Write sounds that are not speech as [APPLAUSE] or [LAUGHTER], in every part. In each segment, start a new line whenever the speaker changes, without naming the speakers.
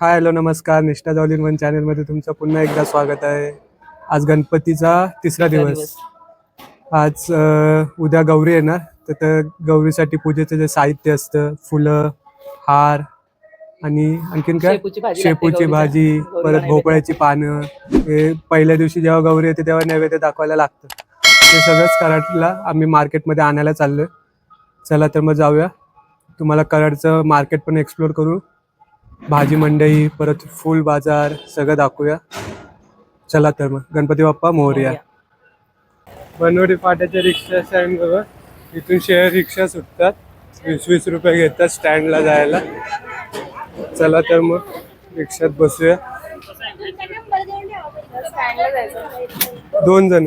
Hi hello नमस्कार. निष्ठा जॉलिन one चॅनलमध्ये तुमचं पुन्हा एकदा स्वागत आहे. आज गणपतीचा तिसरा दिवस. आज उद्या गौरी येणार. तर त्या गौरीसाठी पूजेचं जे साहित्य असतं फुलं हार आणि आणखीन काय?
शेपूची भाजी
परत. भोपळ्याची पानं. हे पहिल्या दिवशी जेव्हा गौरी येते तेव्हा नैवेद्य दाखवायला लागतं. ते सगळंच कराडला आम्ही मार्केटमध्ये आणायला चाललोय. चला तर मग जाऊया. तुम्हाला कराडचं मार्केट पण एक्सप्लोर करू. भाजी मंडई परत फुल बाजार सगळं दाखवूया. चला तर मग. गणपती बाप्पा मोरया. बनवडी फाट्याच्या रिक्षा स्टँड बघा. इथून शेअर रिक्षा सुटतात. वीस वीस रुपये घेतात स्टँडला जायला. चला तर मग. रिक्षात बसूया. दोन जण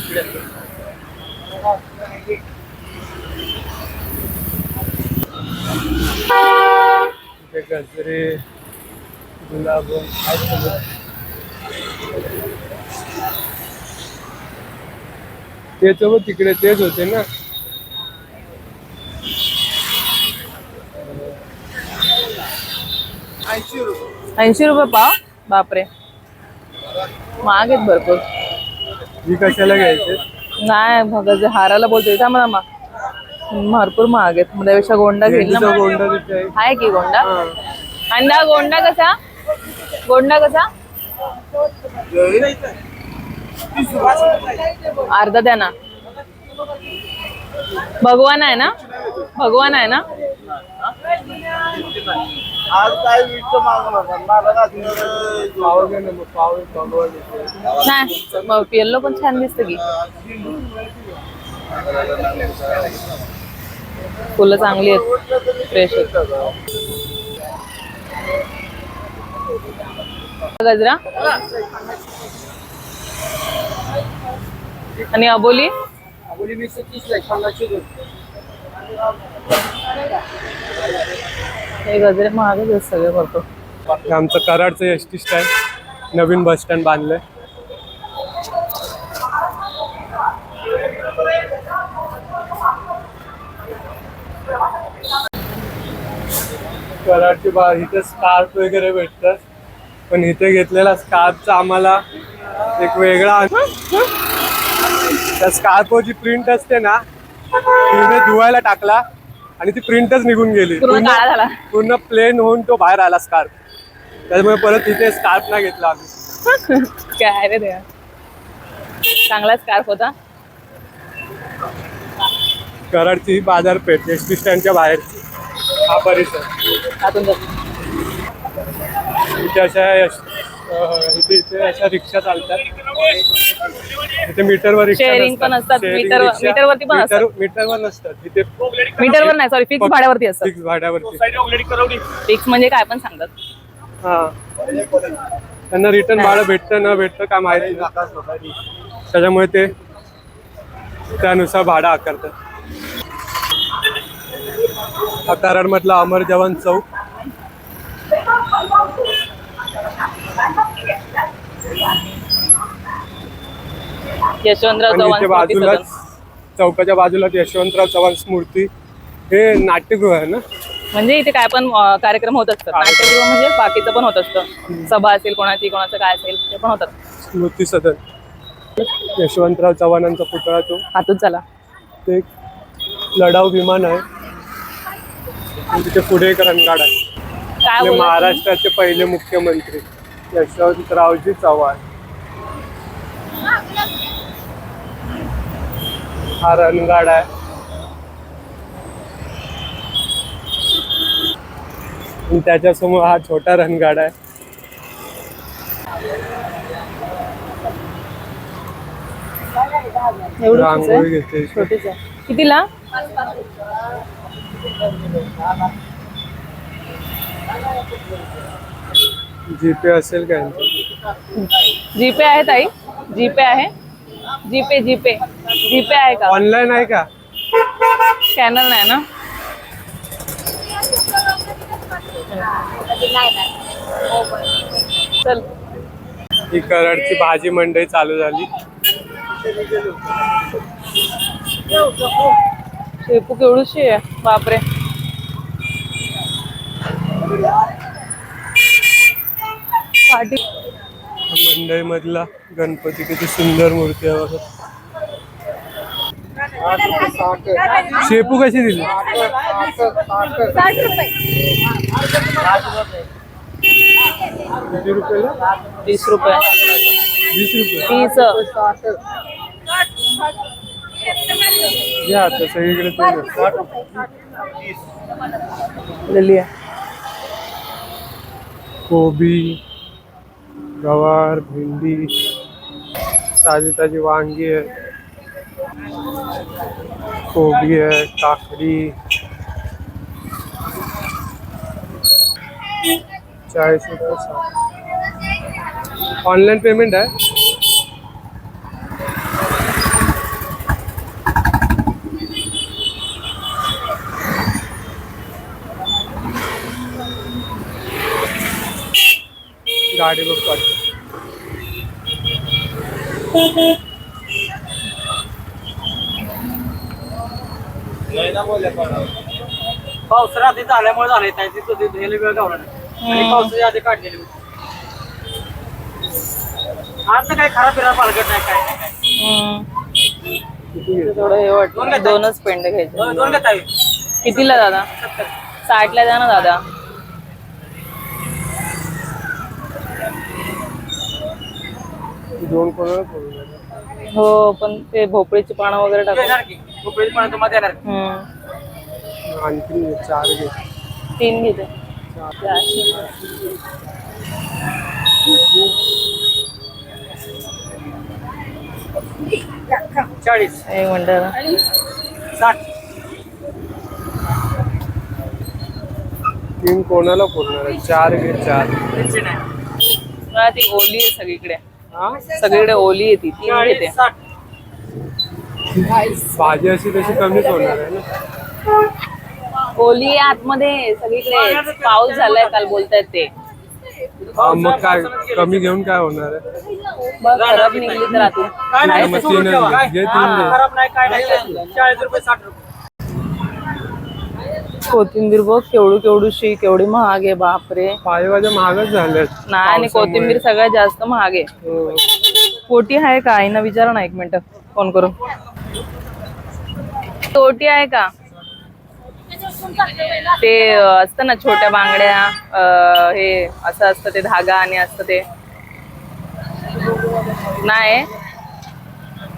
आहेत सगळं. तेच बघ तिकडे तेच होते ना.
ऐंशी रुपये पाव? बापरे. महाग आहेत भरपूर.
ही कशाला घ्यायचे?
नाही भगत हाराला बोलतोय. थांब ना मग भरपूर महाग आहेत. त्यापेक्षा गोंडा घेईल ना.
गोंडा आहे.
की गोंडा. अंडा गोंडा कसा? गोंडा कसा? अर्धा द्या ना. भगवान आहे ना? भगवान आहे ना? नाही मग येल्लो पण छान दिसत की. फुलं चांगली आहेत फ्रेश आहेत. गजरा. आणि अबोली? हे गजरे महागच आहेत सगळे
हे आमचं कराडचं एस टी स्टँड नवीन बस स्टँड बांधलंय. कराडची बा इथे स्कार्फ वगैरे भेटतात. पण इथे घेतलेला स्कार्फचा आम्हाला एक वेगळा त्या स्कार्फची प्रिंट असते ना तिने धुवायला टाकला आणि ती प्रिंटच निघून गेली.
पूर्ण
प्लेन होऊन तो बाहेर आला स्कार्फ. त्याच्यामुळे परत तिथे स्कार्फ नाही घेतला आम्ही.
काय रे देवा. चांगला स्कार्फ होता.
कराडची बाजारपेठ एस टी स्टँडच्या बाहेरची. हा परिसर.
आतून जातो.
इथे अशा इथे इथे अशा रिक्षा चालतात. इथे मीटरवर रिक्षा नसतात.
पण असतात. मीटर- मीटरवरती पण
मीटर-
असतात.
मीटरवर नसतात. इथे
मीटरवर नाही सॉरी फिक्स भाड्यावरती असतं
फिक्स भाड्यावरती.
फिक्स म्हणजे काय पण सांगतात.
हा. त्यांना रिटर्न भाडं भेटतं न भेटतं काय माहिती नाही. त्याच्यामुळे ते त्यानुसार भाडं आकारतात. हा कराडमधला अमर जवान चौक.
यशवंतराव चव्हाण स्मृती सदन.
चौकाच्या बाजूलाच यशवंतराव चव्हाण स्मृती हे नाट्यगृह आहे ना?
म्हणजे इथे काय पण अं, कार्यक्रम होत असतात. नाट्यगृह म्हणजे बाकीचं पण होत असतं. सभा असेल कोणाची कोणाचं काय असेल ते पण होतात.
स्मृती सदन. यशवंतराव चव्हाणांचा पुतळा तो.
हातून चला.
ते एक लढाऊ विमान आहे. आणि तिथे पुढे एक रणगाड आहे.
काय
आपले
बोलत
महाराष्ट्राचे पहिले मुख्यमंत्री. यशवंतरावजी चव्हाण. हा रणगाड आहे. त्याच्यासमोर हा छोटा रणगाड आहे. रांगोळी
कितीला?
जीपे असेल काय?
जीपे आहे ताई. जीपे आहे. जीपे जीपे जीपे आहे का?
ऑनलाईन आहे का?
स्कॅनर नाही ना? चल.
ही कराडची भाजी मंडई चालू झाली.
शेपू केवढूशी आहे. बापरे. पाठी
मंडई मधला गणपती किती सुंदर मूर्ती आहे बघा. शेपू कशी दिली? किती रुपयाला?
तीस रुपये.
वीस रुपये.
तीस.
घ्या आता सगळीकडे आहे. कोबी गवार भेंडी ताजी ताजी वांगी आहे कोबी आहे काकडी चाळीस रुपये ऑनलाईन पेमेंट आहे गाडी बघ पाठव
पावसाळा आधी झाल्यामुळे झाले त्याची वेळ गावला नाही. आणि पावसाच्या आधी काढलेली होती. आज तर काही खराब फिरा पालघट नाही काय नाही, काय.
थोडं हे वाटतं. दोनच पेंड घ्यायचे.
दोन दोन घेता येईल.
कितीला दादा? साठला द्या ना दादा.
दोन कोणाला.
हो पण ते भोपळीची पानं वगैरे टाकू
रुपये पण तुम्हाला देणार
हम्म.
आणखी चार घे.
तीन घेते.
चाळीस.
एक ना.
साठ.
तीन कोणाला आहे? चार घे चार.
ती ओली आहे सगळीकडे.
हा?
सगळीकडे ओली आहे ती
साठ.
भाजी अशी तशी कमीच होणार आहे ना?
ओली आतमध्ये सगळीकडे. पाऊस झालाय काल बोलतायत ते.
हा, मग काय कमी घेऊन काय होणार आहे?
बघ खराब निघली तर आतून
काय नाही
मग
ते सोडून
तीन
ठेवा.
घे, घे तीन घे.
खराब नाही काय नाही. चाळीस रुपये साठ रुपये.
कोथिंबीर बघ केवढू केवढूशी केवढी महाग आहे बापरे.
पालेभाज्या महागच झाल्यात
नाही आणि कोथिंबीर सगळ्यात जास्त महाग आहे.
हो.
पोटी आहे का? आईना विचारा ना एक मिनिट फोन करून. तोटी आहे का? ते अं, असतं ना छोट्या बांगड्या अं, हे असं असतं ते धागा आणि असतं ते. नाही?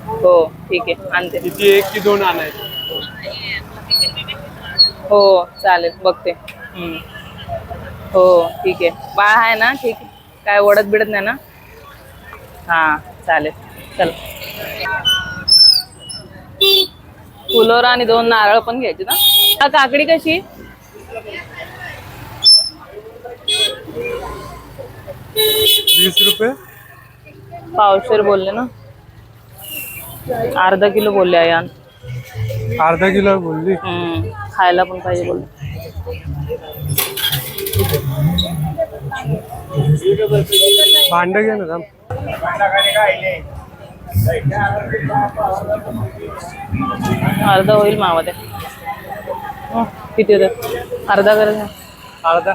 हो ठीक आहे आणते.
किती एक की दोन आणायचे.
हो चालेल बघते. हम्म. हो ठीक आहे. बाळ आहे ना ठीक आहे. काय ओढत बिडत नाही ना? हा चालेल. चल. फुलोरा आणि दोन नारळ पण घ्यायचे ना? हा, काकडी कशी?
वीस रुपये.
पावशेर बोलले ना? अर्धा किलो बोलले आयान.
अर्धा किलो बोलली.
हम्म. खायला पण पाहिजे बोलले
भांड घे ना.
अर्धा होईल मावा ते. हं, किती होते? अर्धा करायचा
अर्धा.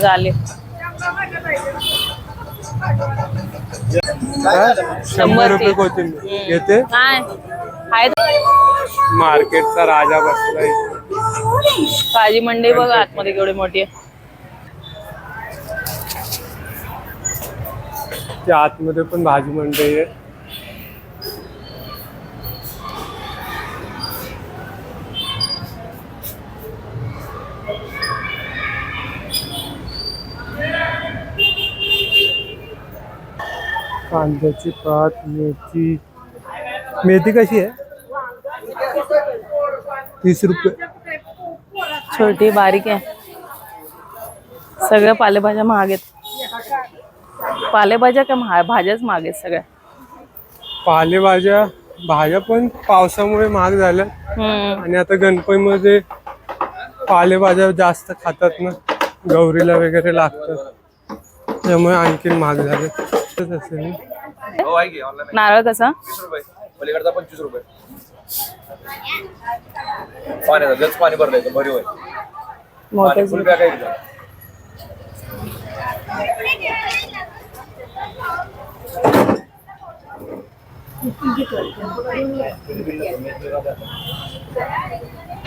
झाले.
काय? शंभर रुपये कोथिंबीर.
नाही आहे
मार्केटचा राजा बसलाय.
भाजी मंडई बघ आतमध्ये केवढी मोठी आहे.
त्या आतमध्ये पण भाजी मंडई आहे. कांद्याची पात मेथी. मेथी कशी आहे? तीस रुपये.
छोटी बारीक आहे. सगळ्या पालेभाज्या महाग आहेत. पालेभाज्या का महा भाज्याच महाग आहेत सगळ्या.
पालेभाज्या भाज्या पण पावसामुळे महाग झाल्या. आणि आता गणपतीमध्ये पालेभाज्या जास्त खातात ना गौरीला वगैरे लागतात. त्यामुळे आणखीन महाग झाले. तसंच असेल.
हो
नारळ कसा?
पलीकडचा पंचवीस रुपये. पाण्याचा गच पाणी भरलंय तो भरीव आहे. पाणी
मोठं
फुल बॅग आहे इथं.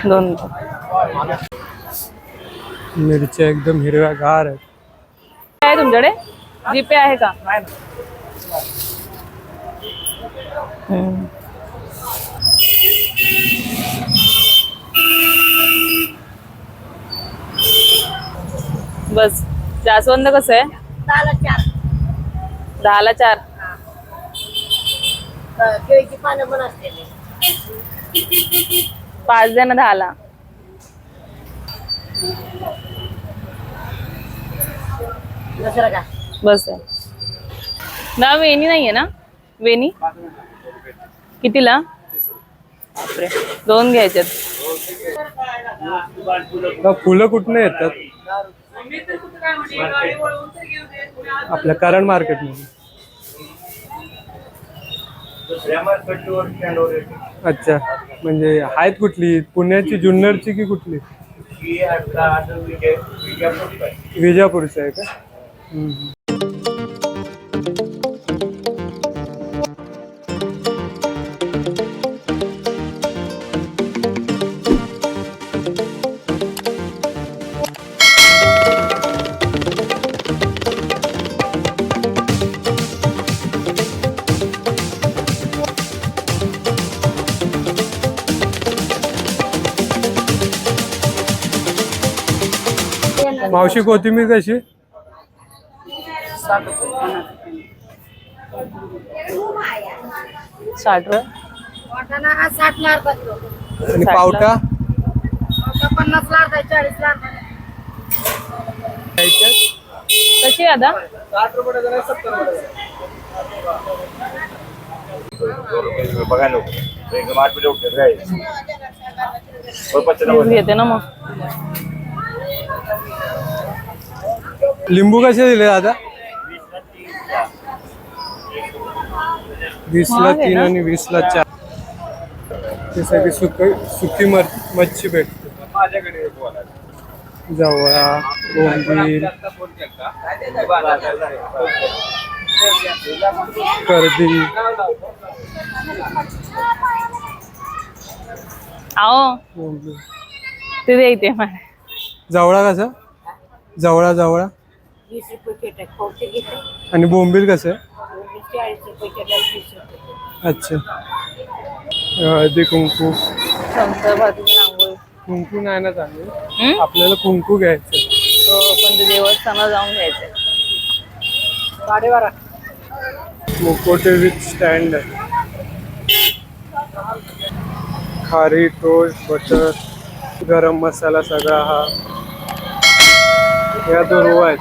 दोन.
मिरच्या एकदम हिरव्या गार आहेत
आहे तुमच्याकडे? जीपे आहे का? हम्म. बस जास्वंद कसं आहे?
दहाला चार.
दहाला चार.
अ, केळीची पानं पण असते
पाच ना दहाला.
दुसरं का
बस आहे. ना वेणी नाहीये ना? वेणी? कितीला? बापरे. दोन घ्यायच्यात.
फुलं कुठनं येतात? आपल्या कराड मार्केटमध्ये अच्छा म्हणजे आहेत कुठली? पुण्याची जुन्नरची की कुठली? विजापूरचं आहे का. मावशी कोथिंबीर कशी?
साठ रुपये
वाटाणा हा साठ ला अर्धा किलो
आणि. पावटा?
पन्नास ला अर्धा चाळीस ला अर्धा.
कशी आहे आता?
बघा लोक एकदम आठ मिनिट उठते काय?
वीस घेते ना मग.
लिंबू कसे दिले दादा? वीसला तीन? आणि वीसला चार. ते सगळी सुक सुकी मर मच्छी भेटते.
माझ्याकडे
जवळा बोंबील कर्दी.
आओ. ते दे इथे
जवळा कसा? जवळा जवळा. आणि बोंबील कसं? आहे
चाळीस वीस रुपये
अच्छा. हळदी कुंकू. कुंकू नाही ना चांगलं? आपल्याला कुंकू घ्यायचं.
हो, पण ते जाऊन घ्यायचं.
साडेबारा.
मुकोटे विथ स्टँड आहे खारी टोस्ट बटर गरम मसाला सगळा हा. या तो रो आहेत.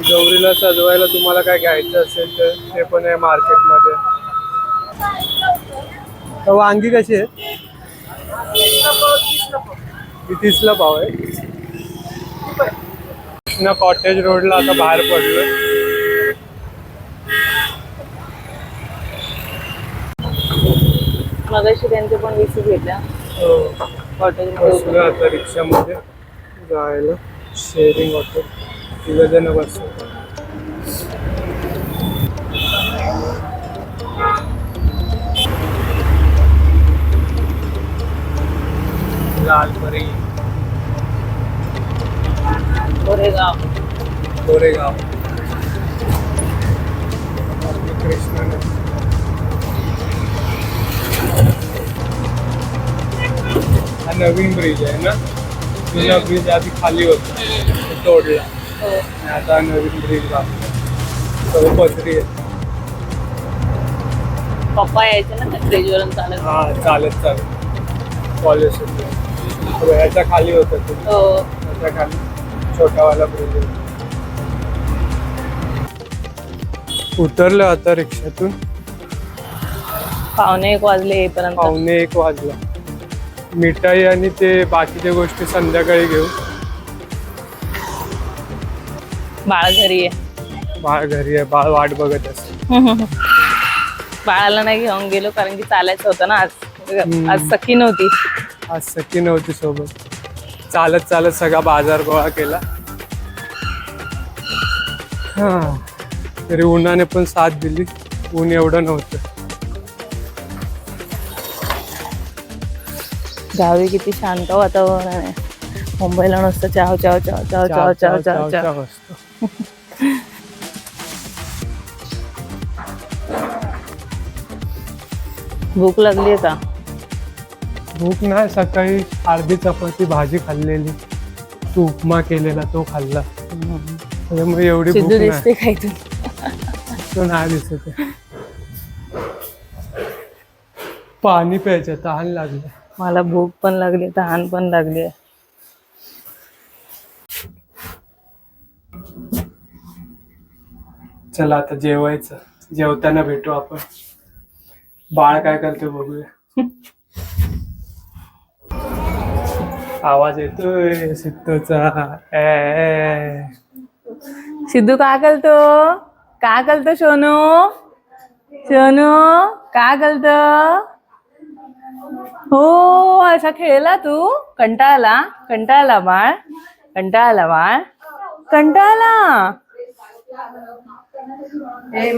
गौरीला सजवायला तुम्हाला काय घ्यायचं असेल तर ते पण आहे मार्केटमध्ये. तर वांगी कशी आहे? ही तीसला भाव आहे. कृष्णा कॉटेज रोडला आता बाहेर पडलोय.
मगाशी त्यांचे पण वीस घेतल्या.
बसलो आता रिक्षामध्ये. जायला. शेअरिंग ऑटो तिघ जण बसलो लालपरी
गोरेगाव
कोरेगाव कृष्णा हा नवीन ब्रिज आहे ना? जुना ब्रिज आधी खाली होता. तो तोडला.
हो
आणि आता नवीन ब्रिज बांधला सगळं पसरी
पप्पा यायचे ना त्या स्टेजवरून चालत.
हा चालत चालत. कॉलेज ह्याच्या खाली होतं
हो.
ह्याच्या खाली. छोटावाला ब्रिज उतरलो आता रिक्षातून.
पावणे एक वाजले येईपर्यंत.
पावणे एक वाजला. मिठाई आणि ते बाकीच्या गोष्टी संध्याकाळी घेऊ.
बाळ घरी आहे
बाळ घरी आहे बाळ वाट बघत असते
बाळाला नाही घेऊन गेलो कारण की चालायचं होतं ना आज आज सखी नव्हती
आज सखी नव्हती सोबत चालत चालत सगळा बाजार गोळा केला हा तरी उन्हाने पण साथ दिली ऊन एवढं नव्हतं
गावी किती शांत वातावरण आहे मुंबईला नुसतं चाव चाव चाव चाव चाव चाव चाव चाव [LAUGHS] भूक लागली आहे का?
भूक नाही सकाळी अर्धी चपाती भाजी खाल्लेली. तू उपमा केलेला तो खाल्ला. त्याच्यामुळे एवढी भूक
सिद्धू
नाही.
दिसते काय तू
तो नाही दिसत. आहे. पाणी प्यायचं तहान लागलं.
मला भूक पण लागली तहान पण लागली. आहे
चला आता जेवायचं. जेवताना भेटू आपण. बाळ काय करते बघूया. आवाज येतोय सिद्धूचा.
सिद्धू का करतो? का करतो सोनू? सोनू का करतो? हो असा खेळला तू? कंटाळला? कंटाळला बाळ? कंटाळला बाळ? कंटाळला?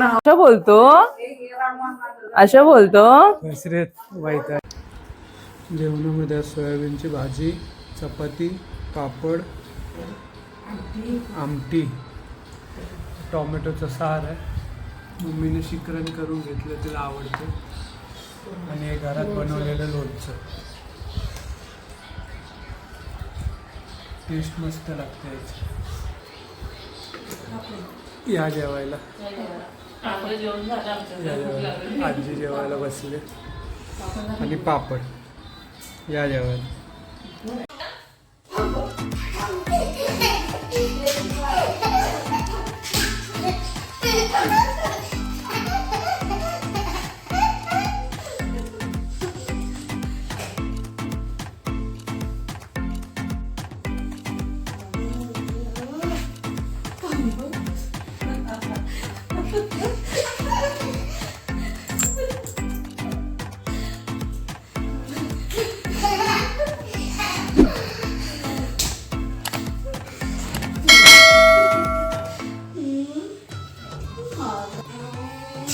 असं बोलतो? असं बोलतो?
वाईट आहे जेवणामध्ये सोयाबीनची भाजी चपाती पापड आमटी. टॉमॅटोचं सार आहे. मम्मीने शिकरण करून घेतलं तिला आवडतं. आणि हे घरात बनवलेलं लोणचं. टेस्ट मस्त लागते याची. या जेवायला. या जेवायला. आजी जेवायला बसले. आणि पापड. या जेवायला. [LAUGHS]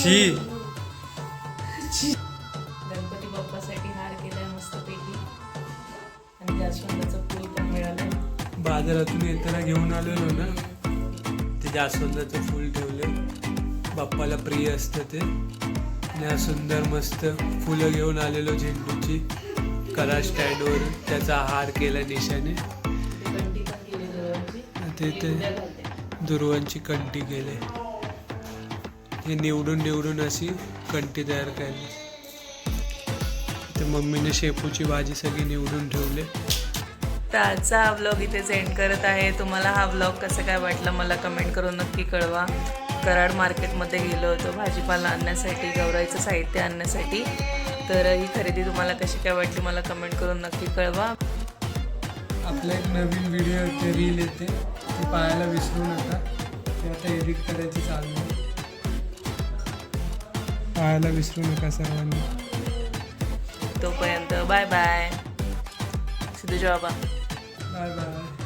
छी
गणपती बाप्पासाठी हार केलाय मस्तपैकी आणि जास्वंदाचं फूल पण मिळालं
बाजारातून येताना घेऊन आलेलो ना ते जास्वंदाचं फूल ठेवले बाप्पाला प्रिय असतं ते. आणि सुंदर मस्त फुलं घेऊन आलेलो झेंडूची. कला स्टँडवर त्याचा हार केला निशाने. ते ते दुर्वांची कंटी केले हे निवडून निवडून अशी कंटी तयार केली. ते मम्मीने शेपूची भाजी सगळी निवडून ठेवले.
तर आजचा हा व्लॉग इथे एंड करत आहे. तुम्हाला हा व्लॉग कसं काय वाटला मला कमेंट करून नक्की कळवा. कराड मार्केटमध्ये गेलो होतो भाजीपाला आणण्यासाठी गौराईचं साहित्य आणण्यासाठी. तर ही खरेदी तुम्हाला कशी काय वाटली मला कमेंट करून नक्की कळवा.
आपला एक नवीन व्हिडिओ रील येते. ती पाहायला विसरू नका. ते आता एडिट करायची चालू पाहायला विसरू नका सर्वांनी.
तोपर्यंत बाय बाय. सिद्धूच्या बाबा
बाय बाय.